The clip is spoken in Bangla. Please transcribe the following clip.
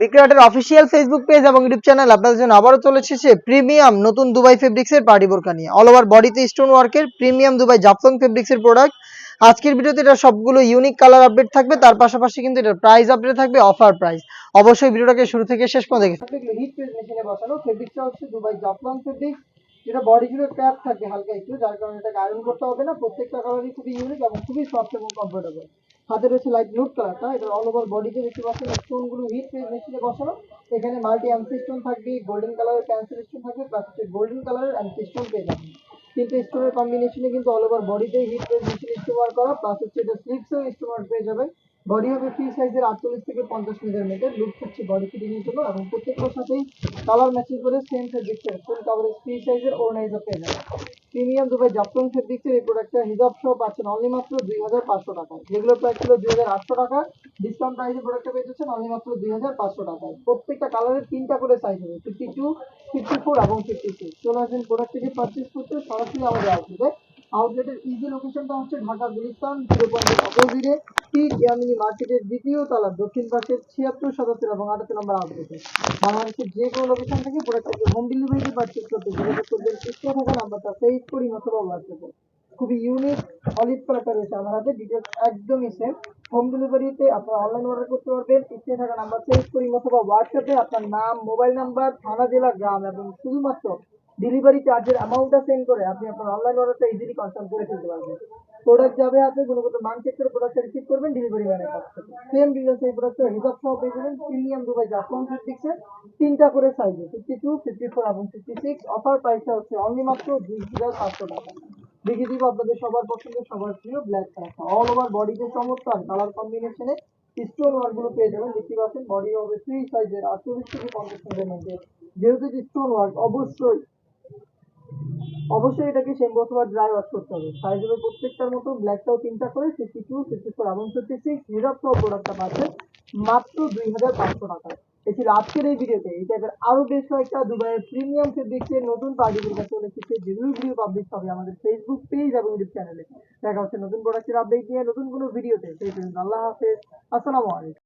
বিক্রয়াটের অফিসিয়াল ফেসবুক পেজ এবং ইউটিউব চ্যানেল আপনাদের জন্য আবারও চলে এসেছে প্রিমিয়াম নতুন দুবাই ফেব্রিক্সের পার্টি বোরকা নিয়ে। অল ওভার বডিতে স্টোন ওয়ার্কের প্রিমিয়াম দুবাই জাফলং ফেব্রিক্সের প্রোডাক্ট আজকের ভিডিওতে এটা সবগুলো ইউনিক কালার আপডেট থাকবে, তার পাশাপাশি কিন্তু এটার প্রাইস আপডেট থাকবে অফার প্রাইস অবশ্যই ভিডিওটাকে শুরু থেকে শেষ পর্যন্ত দেখে হিট প্রেস মেশিনে বসানো ফেব্রিক্সটা হচ্ছে দুবাই জাফলং ফেব্রিক্স যেটা বডি জুড়ে ক্র্যাপ থাকে হালকা একটু, যার কারণে এটাকে আয়রন করতে হবে না। প্রত্যেকটা কালারই খুবই ইউনিক এবং খুবই সফট এবং কমফোর্টেবল হাতে রয়েছে লাইট নুট কালারটা এটা অল ওভার বডিতে দেখতে পাচ্ছেন স্টোনগুলো হিট ফেস মেশিনে বসানো। এখানে মাল্টি অ্যান্সি স্টোন থাকবে গোল্ডেন কালারের ক্যান্সেল স্টোন থাকবে প্লাস গোল্ডেন কালারের অ্যান্সি স্টোন পেয়ে যাবেন। কিন্তু স্টোনের কম্বিনেশনে কিন্তু অল ওভার বডিতে হিট ফেস মেশিন ইস্তেমাল করা প্লাস হচ্ছে এটা স্লিপসেও ইস্তেমাল পেয়ে যাবেন। বডি হবে ফ্রি সাইজের আটচল্লিশ থেকে পঞ্চাশ মিটার মিটার লুক হচ্ছে বডি ফিটিং এর জন্য এবং প্রত্যেকটার সাথেই কালার ম্যাচিং করে সেম ফেব্রিক্সের ফুল কাভারেজ ফ্রি সাইজের ওনাইজও পেয়ে যাবেন। প্রিমিয়াম দুবাই জাফলং ফেব্রিক্সের এই প্রোডাক্টটা হিজাব সহ পাচ্ছেন অনলি মাত্র দুই হাজার পাঁচশো টাকায়। যেগুলো প্রাইস ছিল দুই হাজার আটশো টাকা। ডিসকাউন্ট প্রাইসে প্রোডাক্টটা পেয়ে যাচ্ছেন অনলি মাত্র দুই হাজার পাঁচশো টাকায়। প্রত্যেকটা কালারের তিনটা করে সাইজ হবে। ফিফটি টু ফিফটি ফোর এবং ফিফটি সিক্স চলে আসেন প্রোডাক্টটি পারচেস করতে। সরাসরি আমাদের আউটলেটে আউটলেটের ইজি লোকেশনটা হচ্ছে ঢাকা গুলিস্তান জিরো পয়েন্টের অপোজিটে মার্কেটের দ্বিতীয় দক্ষিণ পাশের ছিয়াত্তর এবং আটাত্তর নম্বর আউটলেটে বাংলাদেশের যে কোনো লোকেশন থেকে প্রোডাক্টটাকে হোম পারচেস করতে যোগাযোগ করবেন করি অথবা খুবই ইউনিক অলিভ কালারটা রয়েছে আমার হাতে ডিটেলস একদমই সেম হোম ডেলিভারিতে আপনারা অনলাইন অর্ডার করতে পারবেন স্ক্রিনে থাকা নাম্বার সেভ করি অথবা হোয়াটসঅ্যাপে আপনার নাম মোবাইল নাম্বার থানা, জেলা, গ্রাম, এবং শুধুমাত্র ডেলিভারি চার্জের অ্যামাউন্টটা সেন্ড করে আপনি আপনার অনলাইন অর্ডারটা ইজিলি কনফার্ম করে ফেলতে পারবেন। প্রোডাক্ট যাবে হাতে গুণগত মান চেক করে প্রোডাক্টটা রিসিভ করবেন ডেলিভারি ম্যানের কাছ থেকে। সেম ডিটেলস এই প্রোডাক্টের হিসাব সহ পেয়ে যাবেন। প্রিমিয়াম দুবাই জাফলং ফেব্রিক্সের তিনটা করে সাইজে ফিফটি টু ফিফটি ফোর এবং ফিফটি সিক্স অফার প্রাইসটা হচ্ছে অনলি মাত্র দুই হাজার পাঁচশো টাকা। দেখিয়ে দিব আপনাদের সবার পছন্দের, সবার প্রিয় ব্ল্যাক কালারটা অল ওভার বডিতে চমৎকার কালার কম্বিনেশনে স্টোন ওয়ার্কগুলো পেয়ে যাবেন, দেখতে পাচ্ছেন বডি হবে ফ্রি সাইজের আটচল্লিশ থেকে পঞ্চাশ মিটার মধ্যে। যেহেতু স্টোন ওয়ার্ক অবশ্যই অবশ্যই এটাকে শ্যাম্পু অথবা ড্রাই ওয়াশ করতে হবে। সাইজ হবে প্রত্যেকটার মতো ব্ল্যাকটাও তিনটা করে ফিফটি টু ফিফটি ফোর এবং ফিফটি সিক্স সহ প্রোডাক্টটা পাচ্ছেন মাত্র দুই হাজার পাঁচশো টাকায় এই ছিল আজকের এই ভিডিওতে। এই টাইপের আরও বেশ কয়েকটা দুবাইয়ের প্রিমিয়াম ফেব্রিক্সের নতুন পার্টিগুলো কাছে চলে এসেছে। যেগুলো ভিডিও পাবলিশ হবে আমাদের ফেসবুক পেজ এবং ইউটিউব চ্যানেলে দেখা হচ্ছে নতুন প্রোডাক্টের আপডেট নিয়ে নতুন কোনো ভিডিওতে সেই পর্যন্ত আল্লাহ হাফেজ। আসসালামু আলাইকুম।